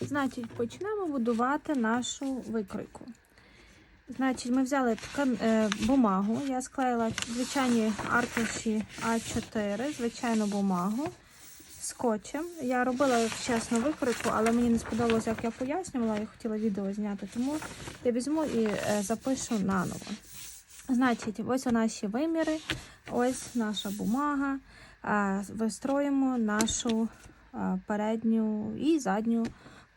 Значить, почнемо будувати нашу викройку. Значить, ми взяли ткан... е, бумагу. Я склеїла звичайні аркуші А4, звичайну бумагу скотчем. Я робила, чесно, викройку, але мені не сподобалося, як я пояснювала, я хотіла відео зняти, тому я візьму і е, запишу наново. Значить, ось наші виміри, ось наша бумага. А, Вистроїмо нашу передню і задню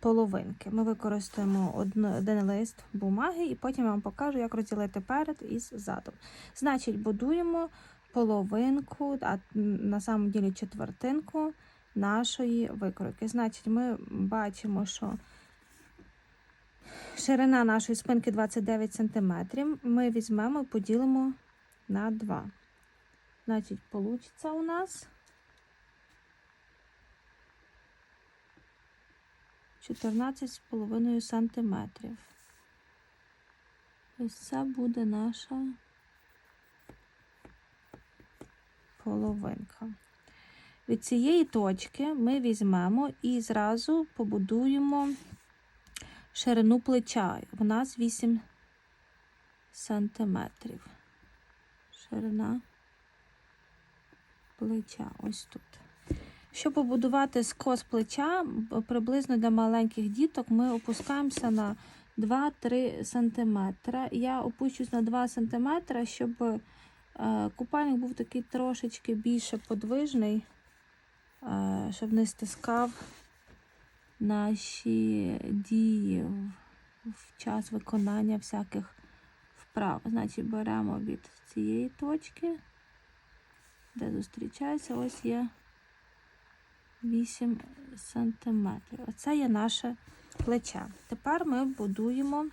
половинки. Ми використаємо один лист бумаги, і потім я вам покажу, як розділити перед і задом. Значить, будуємо половинку, а на самом ділі четвертинку нашої викройки. Значить, ми бачимо, що ширина нашої спинки 29 см. Ми візьмемо і поділимо на 2. Значить, получиться у нас 14,5 сантиметрів. Ось це буде наша половинка. Від цієї точки ми візьмемо і зразу побудуємо ширину плеча. У нас 8 сантиметрів. Ширина плеча ось тут. Щоб побудувати скос плеча, приблизно для маленьких діток ми опускаємося на 2-3 см. Я опущусь на 2 см, щоб е, купальник був такий трошечки більше подвижний, е, щоб не стискав наші дії в час виконання всяких вправ. Значить, беремо від цієї точки, де зустрічається, ось є 8 сантиметрів. Оце є наше плече. Тепер ми будуємо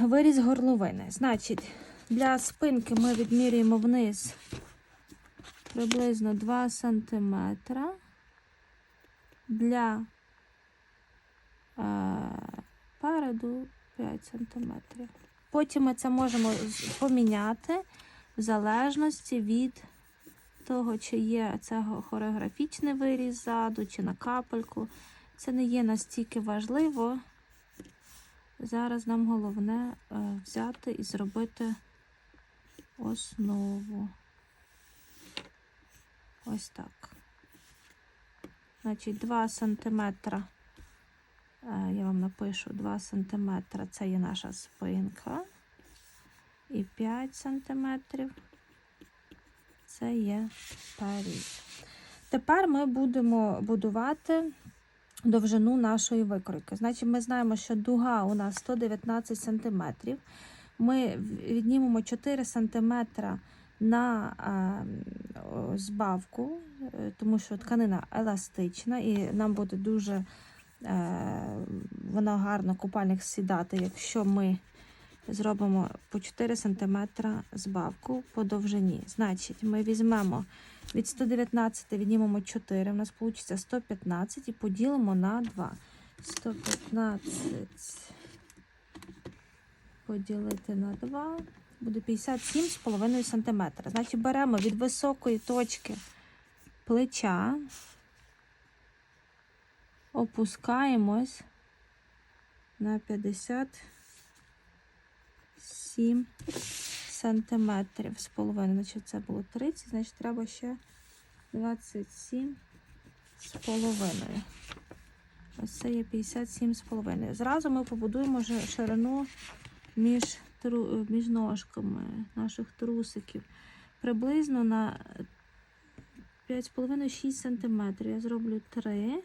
виріз горловини. Значить, для спинки ми відмірюємо вниз приблизно 2 сантиметра. Для е, переду 5 сантиметрів. Потім ми це можемо поміняти в залежності від того, чи є це хореографічний виріз ззаду, чи на капельку. Це не є настільки важливо. Зараз нам головне е, взяти і зробити основу. Ось так. Значить, 2 сантиметра. е, Я вам напишу 2 сантиметра це є наша спинка. І 5 сантиметрів це є перід. Тепер ми будемо будувати довжину нашої викройки. Значить, ми знаємо, що дуга у нас 119 см. Ми віднімемо 4 см на збавку, е, тому що тканина еластична і нам буде дуже е, вона гарно купальник сідати, якщо ми зробимо по 4 см збавку по довжині. Значить, ми візьмемо від 119 віднімемо 4, у нас вийде 115 і поділимо на 2. 115 поділити на 2 буде 57,5 см. Значить, беремо від високої точки плеча, опускаємось на 57 сантиметрів з половиною. Значить, це було 30, значить, треба ще 27 з половиною. Ось це є 57 з половиною. Зразу ми побудуємо ширину між, тру, між ножками наших трусиків. Приблизно на 5,5-6 см. Я зроблю 3,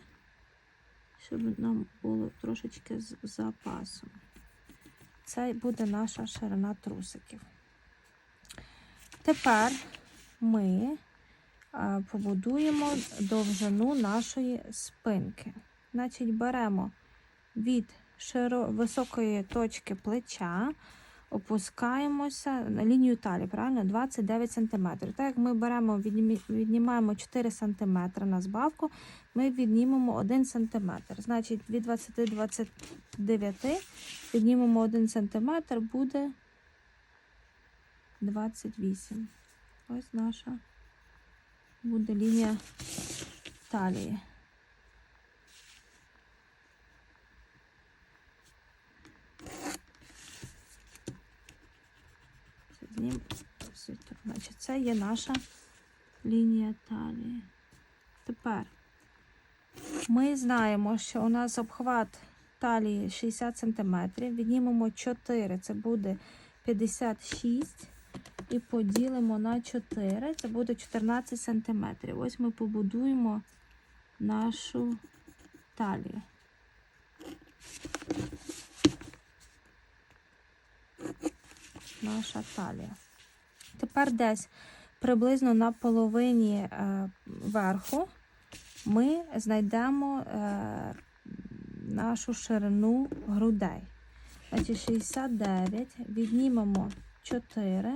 щоб нам було трошечки з запасом. Це буде наша ширина трусиків. Тепер ми побудуємо довжину нашої спинки. Значить, беремо від високої точки плеча, опускаємося на лінію талії, правильно? 29 см. Так як ми беремо, віднімаємо 4 см на збавку, ми віднімемо 1 см. Значить, від 20 до 29 віднімемо 1 см, буде 28. Ось наша буде лінія талії. Це є наша лінія талії. Тепер ми знаємо, що у нас обхват талії 60 см. Віднімемо 4, це буде 56. І поділимо на 4, це буде 14 см. Ось ми побудуємо нашу талію. Наша талія. Тепер десь приблизно на половині е, верху ми знайдемо е, нашу ширину грудей. Значить, 69 віднімемо 4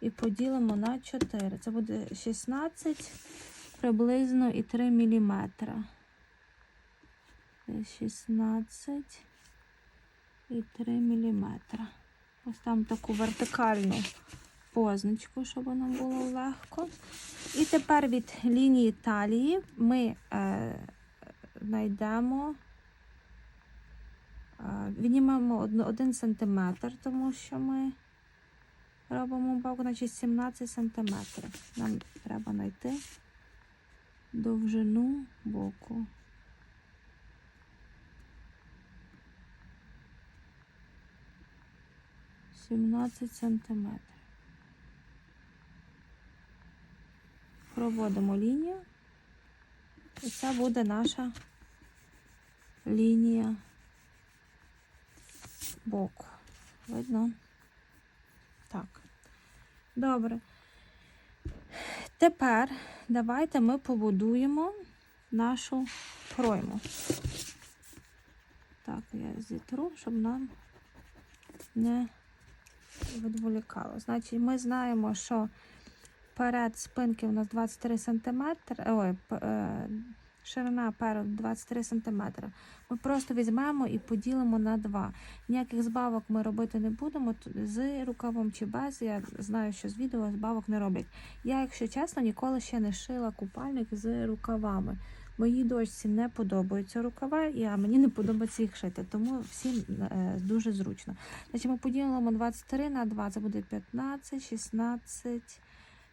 і поділимо на 4. Це буде 16 приблизно і 3 мм. 16 і 3 мм. Ось там таку вертикальну позначку, щоб нам було легко. І тепер від лінії талії ми е, знайдемо, е, віднімемо 1 см, тому що ми робимо боку, значить 17 см. Нам треба знайти довжину боку. Сімнадцять сантиметрів. Проводимо лінію. І це буде наша лінія боку. Видно? Так. Добре. Тепер давайте ми побудуємо нашу пройму. Так, я зітру, щоб нам не відволікало. Значить, ми знаємо, що перед спинки у нас 23 см, ой, е, ширина перед 23 см. Ми просто візьмемо і поділимо на 2. Ніяких збавок ми робити не будемо з рукавом чи без. Я знаю, що з відео збавок не роблять. Я, якщо чесно, ніколи ще не шила купальник з рукавами. Моїй дочці не подобаються рукава, і а мені не подобається їх шити, тому всім е, дуже зручно. Значить, ми поділимо 23 на 2, це буде 15, 16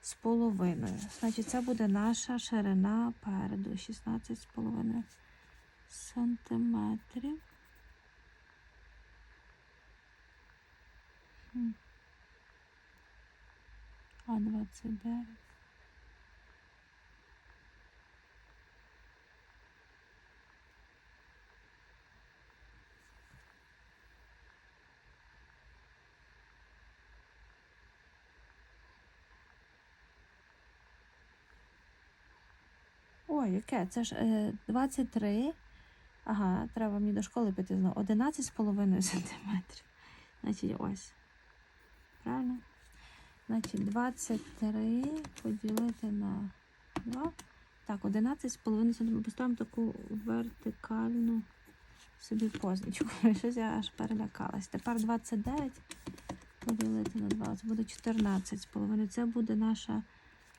з половиною. Значить, це буде наша ширина переду 16 з половиною сантиметрів. А 29. Ой, яке? Це ж е, 23. Ага, треба мені до школи піти знову. 11,5 сантиметрів. Значить, ось. Правильно? Значить, 23 поділити на 2. Так, 11,5 см. Поставимо таку вертикальну собі позначку. Щось я аж перелякалась. Тепер 29 поділити на 2. Це буде 14,5. Це буде наша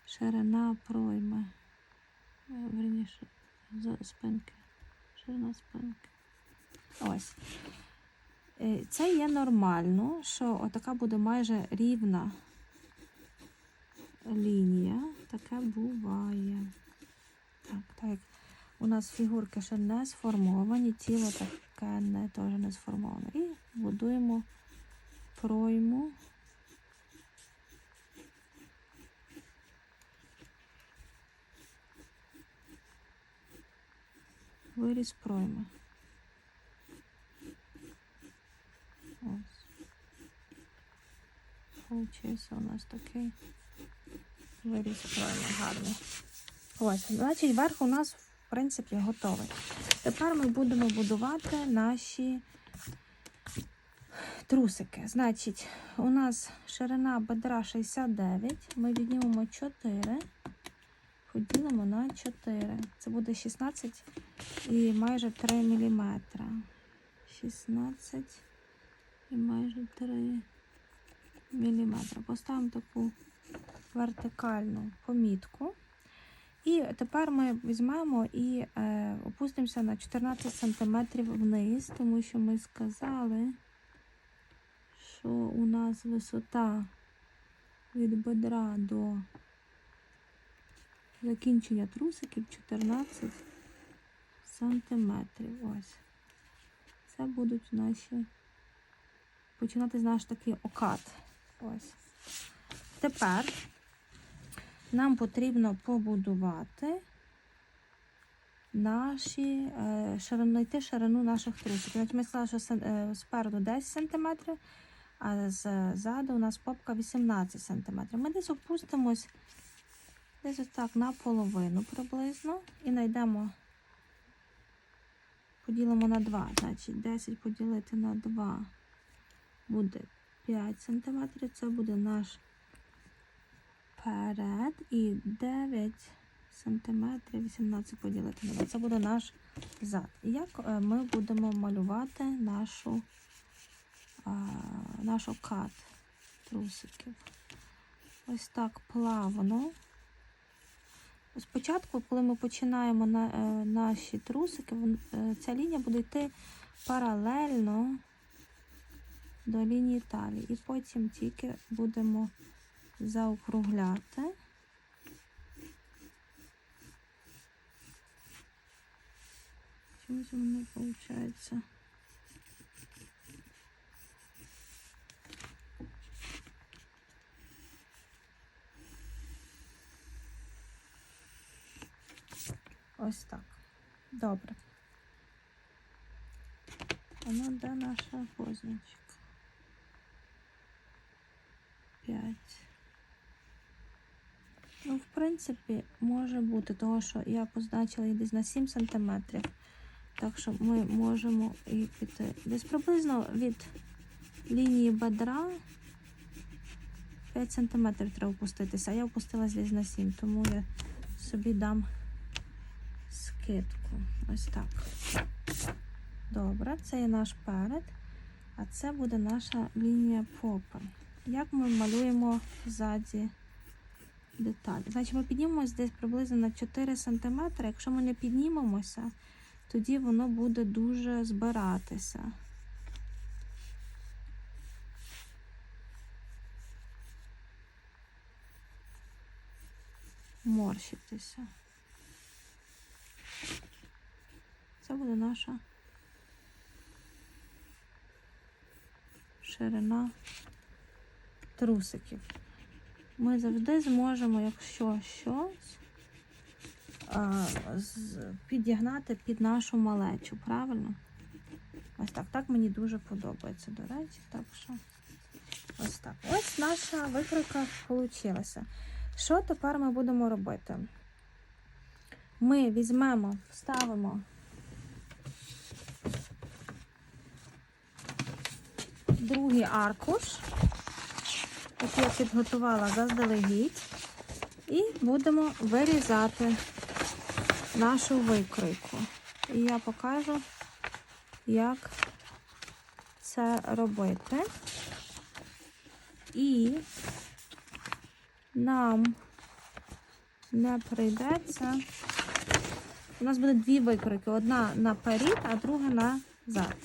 ширина пройми. Е, Верніше, з спинки. Ширина спинки. Ось. Е, Це є нормально, що отака буде майже рівна лінія. Таке буває. Так, так у нас фігурки ще не сформовані, тіло таке не, теж не сформоване. І будуємо пройму. Виріз пройми. Ось. У нас такий виріз пройми гарний. Ось, значить, верх у нас, в принципі, готовий. Тепер ми будемо будувати наші трусики. Значить, у нас ширина бедра 69, ми віднімемо 4, поділимо на 4. Це буде 16 і майже 3 мм. 16 і майже 3 мм. Поставимо таку вертикальну помітку. І тепер ми візьмемо і е, опустимося на 14 см вниз, тому що ми сказали, що у нас висота від бедра до закінчення трусиків 14 сантиметрів. Ось. Це будуть наші починати наш такий окат. Ось. Тепер нам потрібно побудувати наші е, ширину, знайти ширину наших трусиків. Значить, ми сказали, що е, спереду 10 см, а ззаду у нас попка 18 см. Ми десь опустимось десь ось так наполовину приблизно і знайдемо, поділимо на 2. Значить, 10 поділити на 2 буде 5 см. Це буде наш перед і 9 сантиметрів 18 поділити на 2. Це буде наш зад. І як е, ми будемо малювати нашу, а, наш окат трусиків? Ось так плавно. Спочатку, коли ми починаємо на, е, наші трусики, е, ця лінія буде йти паралельно до лінії талії. І потім тільки будемо заокругляти. Чомусь воно виходить. Ось так. Добре. А ну де наша позначка? 5. Ну, в принципі, може бути, того, що я позначила її десь на 7 см. Так що ми можемо і піти. Десь приблизно від лінії бедра 5 см треба опуститися. А я опустилась десь на 7, тому я собі дам скидку. Ось так. Добре, це є наш перед, а це буде наша лінія попи. Як ми малюємо ззаді деталі? Значить, ми піднімемося десь приблизно на 4 см. Якщо ми не піднімемося, тоді воно буде дуже збиратися. Морщитися. Це буде наша ширина трусиків. Ми завжди зможемо, якщо щось, підігнати під нашу малечу, правильно? Ось так. Так мені дуже подобається, до речі. Так що ось так. Ось наша викройка вийшла. Що тепер ми будемо робити? Ми візьмемо, вставимо другий аркуш, який я підготувала заздалегідь, і будемо вирізати нашу викройку. І я покажу, як це робити. І нам не прийдеться. У нас буде дві викройки: одна наперед, а друга назад.